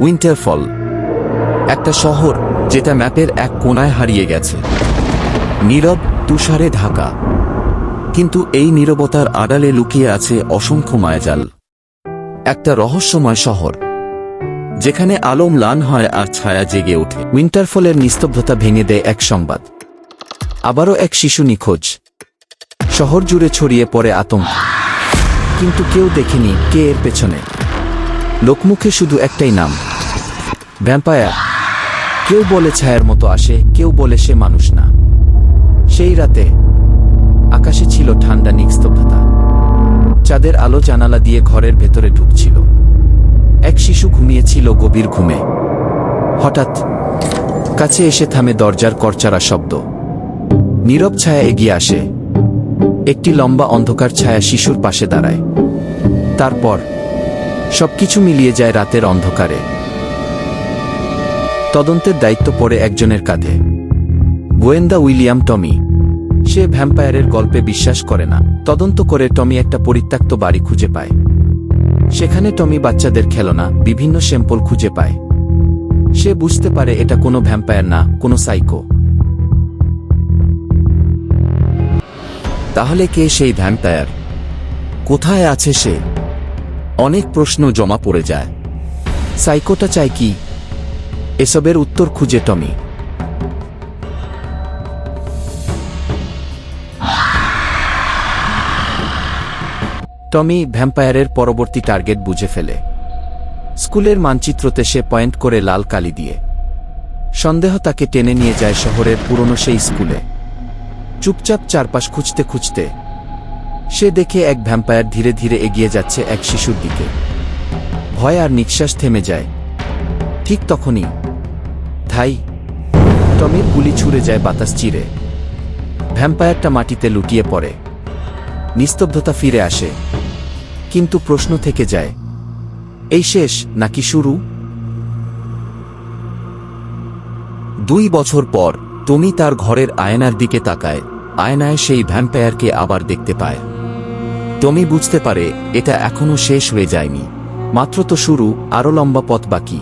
উইন্টারফল, একটা শহর যেটা ম্যাপের এক কোনায় হারিয়ে গেছে। নীরব তুষারে ঢাকা। কিন্তু এই নীরবতার আড়ালে লুকিয়ে আছে অসংখ্য মায়াজাল। একটা রহস্যময় শহর, যেখানে আলো ম্লান হয় আর ছায়া জেগে ওঠে। উইন্টারফলের নিস্তব্ধতা ভেঙে দেয় এক সংবাদ। আবারও এক শিশু নিখোঁজ। শহর জুড়ে ছড়িয়ে পড়ে আতঙ্ক। কিন্তু কেউ দেখেনি কে এর পেছনে। লোকমুখে শুধু একটাই নাম। ভ্যাম্পায়ার। কেউ বলে ছায়ার মতো আসে, কেউ বলে সে মানুষ না। সেই রাতে আকাশে ছিল ঠান্ডা নিস্তব্ধতা। চাঁদের আলো জানালা দিয়ে ঘরের ভেতরে ঢুকছিল। এক শিশু ঘুমিয়েছিল গভীর ঘুমে। হঠাৎ কাছে এসে থামে দরজার করচারা শব্দ। নীরব ছায়া এগিয়ে আসে। একটি লম্বা অন্ধকার ছায়া শিশুর পাশে দাঁড়ায়। তারপর সবকিছু মিলিয়ে যায় রাতের অন্ধকারে। তদন্তের দায়িত্ব পড়ে একজনের কাঁধে। গোয়েন্দা উইলিয়াম টমি। সে ভ্যাম্পায়ারের গল্পে বিশ্বাস করে না। তদন্ত করে টমি একটা পরিত্যক্ত বাড়ি খুঁজে পায়। সেখানে টমি বাচ্চাদের খেলনা, বিভিন্ন স্যাম্পল খুঁজে পায়। সে বুঝতে পারে এটা কোনো ভ্যাম্পায়ার না, কোনো সাইকো। তাহলে কে সেই ভ্যাম্পায়ার? কোথায় আছে সে? অনেক প্রশ্ন জমা পড়ে যায়। সাইকোটা চায় কি? এসবের উত্তর খুঁজে টমি। টমি ভ্যাম্পায়ারের পরবর্তী টার্গেট বুঝে ফেলে। স্কুলের মানচিত্রতে সে পয়েন্ট করে লাল কালি দিয়ে। সন্দেহ তাকে টেনে নিয়ে যায় শহরের পুরনো সেই স্কুলে। চুপচাপ চারপাশ খুঁজতে খুঁজতে সে দেখে এক ভ্যাম্পায়ার ধীরে ধীরে এগিয়ে যাচ্ছে এক শিশুর দিকে। ভয় আর নিঃশ্বাস থেমে যায়। ঠিক তখনই ধাই, টমির গুলি ছুড়ে যায় বাতাস চিরে। ভ্যাম্পায়ারটা মাটিতে লুটিয়ে পড়ে। নিস্তব্ধতা ফিরে আসে। কিন্তু প্রশ্ন থেকে যায়, এই শেষ নাকি শুরু? দুই বছর পর টমি তার ঘরের আয়নার দিকে তাকায়। আয়নায় সেই ভ্যাম্পায়ারকে আবার দেখতে পায়। টমি বুঝতে পারে, এটা এখনও শেষ হয়ে যায়নি। মাত্র তো শুরু আরও লম্বা পথ বাকি।